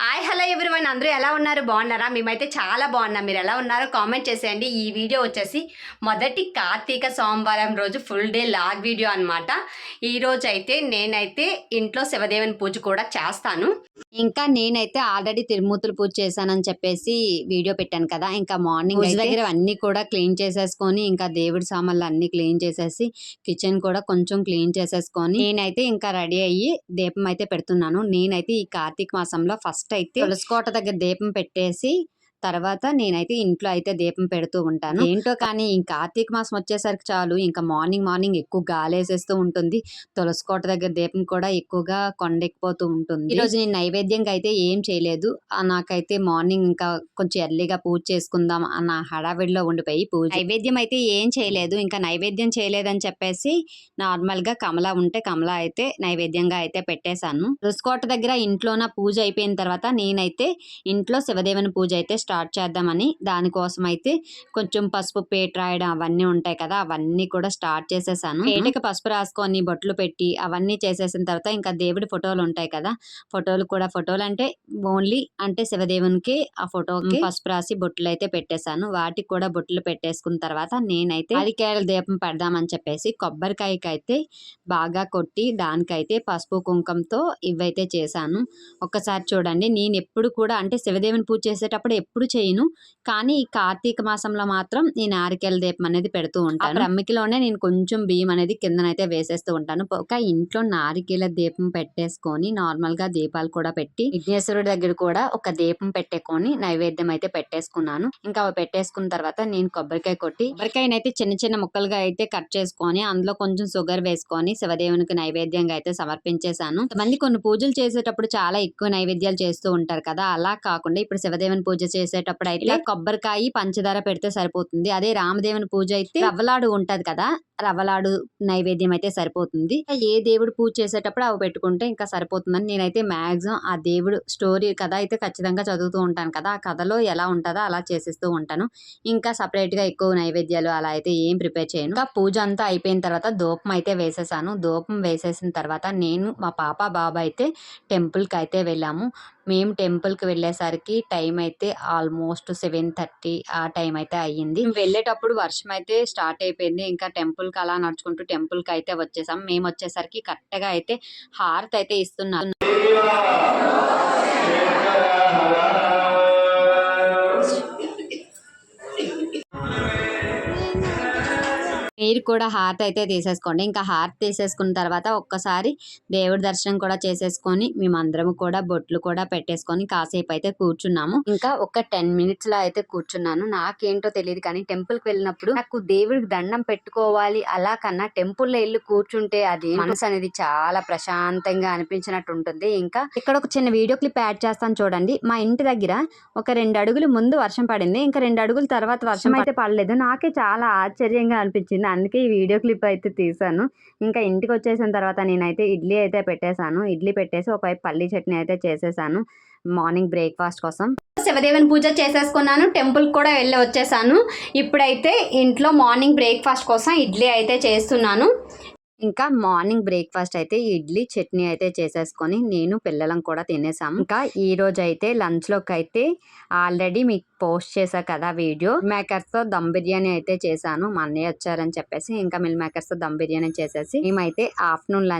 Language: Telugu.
హాయ్ హలో ఎవరివన్ అందరూ ఎలా ఉన్నారు? బాగున్నారా? మేమైతే చాలా బాగున్నాం. మీరు ఎలా ఉన్నారో కామెంట్ చేసేయండి. ఈ వీడియో వచ్చేసి మొదటి కార్తీక సోమవారం రోజు ఫుల్ డే లాగ్ వీడియో అనమాట ఈ రోజు అయితే నేనైతే ఇంట్లో శివదేవుని పూజ కూడా చేస్తాను. ఇంకా నేనైతే ఆల్రెడీ తిరుమూతులు పూజ చేశానని చెప్పేసి వీడియో పెట్టాను కదా. ఇంకా మార్నింగ్ దగ్గర అన్ని కూడా క్లీన్ చేసేసుకొని ఇంకా దేవుడి సామాన్లు అన్ని క్లీన్ చేసేసి కిచెన్ కూడా కొంచెం క్లీన్ చేసేసుకొని నేనైతే ఇంకా రెడీ అయ్యి దీపం అయితే పెడుతున్నాను. నేనైతే ఈ కార్తీక మాసంలో ఫస్ట్ అయితే తులసికోట దగ్గర దీపం పెట్టేసి తర్వాత నేనైతే ఇంట్లో అయితే దీపం పెడుతూ ఉంటాను. ఏంటో కానీ ఈ కార్తీక మాసం వచ్చేసరికి చాలు. ఇంకా మార్నింగ్ మార్నింగ్ ఎక్కువ గాలేసేస్తూ ఉంటుంది. తులసికోట దగ్గర దీపం కూడా ఎక్కువగా కొండెక్కిపోతూ ఉంటుంది. ఈ రోజు నేను నైవేద్యంగా అయితే ఏం చేయలేదు. నాకైతే మార్నింగ్ ఇంకా కొంచెం ఎర్లీగా పూజ చేసుకుందాం అన్న హడావిడిలో ఉండిపోయి పూజ నైవేద్యం అయితే ఏం చేయలేదు. ఇంకా నైవేద్యం చేయలేదని చెప్పేసి నార్మల్గా కమల ఉంటే కమల అయితే నైవేద్యంగా అయితే పెట్టేశాను. తులసికోట దగ్గర ఇంట్లోన పూజ అయిపోయిన తర్వాత నేనైతే ఇంట్లో శివదేవుని పూజ అయితే స్టార్ట్ చేద్దామని దానికోసం అయితే కొంచెం పసుపు పేట రాయడం అవన్నీ ఉంటాయి కదా అవన్నీ కూడా స్టార్ట్ చేసేసాను. పేటకి పసుపు రాసుకొని బొట్లు పెట్టి అవన్నీ చేసేసిన తర్వాత ఇంకా దేవుడి ఫోటోలు ఉంటాయి కదా ఫోటోలు కూడా ఫోటోలు అంటే ఓన్లీ అంటే శివదేవునికి ఆ ఫోటోకి పసుపు రాసి బొట్లు అయితే పెట్టేశాను. వాటికి కూడా బొట్లు పెట్టేసుకున్న తర్వాత నేనైతే అరికేల దీపం పెడదామని చెప్పేసి కొబ్బరికాయకి అయితే బాగా కొట్టి దానికైతే పసుపు కుంకంతో ఇవైతే చేశాను. ఒక్కసారి చూడండి నేను ఎప్పుడు కూడా అంటే శివదేవుని పూజ చేసేటప్పుడు ఎప్పుడు చేయను. కానీ ఈ కార్తీక మాసంలో మాత్రం నేను నారికేల దీపం అనేది పెడుతూ ఉంటాను. రమ్మికిలోనే నేను కొంచెం బియ్యం అనేది కిందనైతే వేసేస్తూ ఉంటాను. ఒక ఇంట్లో నారికేల దీపం పెట్టేసుకొని నార్మల్గా దీపాలు కూడా పెట్టి విఘ్నేశ్వరుడి దగ్గర కూడా ఒక దీపం పెట్టేకొని నైవేద్యం అయితే పెట్టేసుకున్నాను. ఇంకా అవి పెట్టేసుకున్న తర్వాత నేను కొబ్బరికాయ కొట్టి కొబ్బరికాయనైతే చిన్న చిన్న ముక్కలుగా అయితే కట్ చేసుకొని అందులో కొంచెం షుగర్ వేసుకొని శివదేవునికి నైవేద్యంగా అయితే సమర్పించేశాను. మంది కొన్ని పూజలు చేసేటప్పుడు చాలా ఎక్కువ నైవేద్యాలు చేస్తూ ఉంటారు కదా. అలా కాకుండా ఇప్పుడు శివదేవుని పూజ చేసేటప్పుడు అయితే కొబ్బరికాయ పంచదార పెడితే సరిపోతుంది. అదే రామదేవుని పూజ అయితే రవ్వలాడు ఉంటది కదా రవ్వలాడు నైవేద్యం అయితే సరిపోతుంది. ఏ దేవుడు పూజ చేసేటప్పుడు అవి పెట్టుకుంటే ఇంకా సరిపోతుందని నేనైతే మాక్సిమం ఆ దేవుడు స్టోరీ కథ అయితే ఖచ్చితంగా చదువుతూ ఉంటాను కదా ఆ కథలో ఎలా ఉంటుందో అలా చేసేస్తూ ఉంటాను. ఇంకా సపరేట్గా ఎక్కువ నైవేద్యాలు అలా అయితే ఏం ప్రిపేర్ చేయను. ఇంకా పూజ అంతా అయిపోయిన తర్వాత దూపం అయితే వేసేసాను. దూపం వేసేసిన తర్వాత నేను మా పాప బాబా అయితే టెంపుల్కి అయితే వెళ్ళాము. మేము టెంపుల్కి వెళ్ళేసరికి టైం అయితే ఆల్మోస్ట్ సెవెన్ థర్టీ ఆ టైం అయితే అయ్యింది. వెళ్ళేటప్పుడు వర్షం అయితే స్టార్ట్ అయిపోయింది. ఇంకా టెంపుల్కి అలా నడుచుకుంటూ టెంపుల్కి అయితే వచ్చేసాం. మేము వచ్చేసరికి కరెక్ట్గా అయితే హారతి అయితే ఇస్తున్నారు మీరు కూడా హార్ట్ అయితే తీసేసుకోండి. ఇంకా హార్ట్ తీసేసుకున్న తర్వాత ఒక్కసారి దేవుడి దర్శనం కూడా చేసేసుకొని మేమందరం కూడా బొట్లు కూడా పెట్టేసుకొని కాసేపు అయితే కూర్చున్నాము. ఇంకా ఒక టెన్ మినిట్స్లో అయితే కూర్చున్నాను. నాకేంటో తెలియదు కానీ టెంపుల్కి వెళ్ళినప్పుడు నాకు దేవుడికి దండం పెట్టుకోవాలి అలా కన్నా టెంపుల్లో వెళ్ళి కూర్చుంటే అది మనసు అనేది చాలా ప్రశాంతంగా అనిపించినట్టు ఉంటుంది. ఇంకా ఇక్కడ ఒక చిన్న వీడియో క్లిప్ యాడ్ చేస్తాను చూడండి. మా ఇంటి దగ్గర ఒక రెండు అడుగులు ముందు వర్షం పడింది. ఇంకా రెండు అడుగుల తర్వాత వర్షం అయితే పడలేదు. నాకే చాలా ఆశ్చర్యంగా అనిపించింది. అందుకే ఈ వీడియో క్లిప్ అయితే తీసాను ఇంకా ఇంటికి వచ్చేసిన తర్వాత నేనైతే ఇడ్లీ అయితే పెట్టేశాను. ఇడ్లీ పెట్టేసి ఒకవైపు పల్లీ చట్నీ అయితే చేసేసాను మార్నింగ్ బ్రేక్ఫాస్ట్ కోసం. శివదేవన్ పూజ చేసేసుకున్నాను. టెంపుల్ కూడా వెళ్ళి వచ్చేసాను. ఇప్పుడైతే ఇంట్లో మార్నింగ్ బ్రేక్ఫాస్ట్ కోసం ఇడ్లీ అయితే చేస్తున్నాను. ఇంకా మార్నింగ్ బ్రేక్ఫాస్ట్ అయితే ఇడ్లీ చట్నీ అయితే చేసేసుకొని నేను పిల్లలం కూడా తినేసాము ఇంకా ఈ రోజు అయితే లంచ్లోకి అయితే ఆల్రెడీ మీకు పోస్ట్ చేశా కదా వీడియో. మేకర్స్తో దమ్ బిర్యానీ అయితే చేశాను. మా అన్నయ్య వచ్చారని చెప్పేసి ఇంకా మిల్ మేకర్స్తో దమ్ బిర్యానీ చేసేసి మేమైతే ఆఫ్టర్నూన్ లంచ్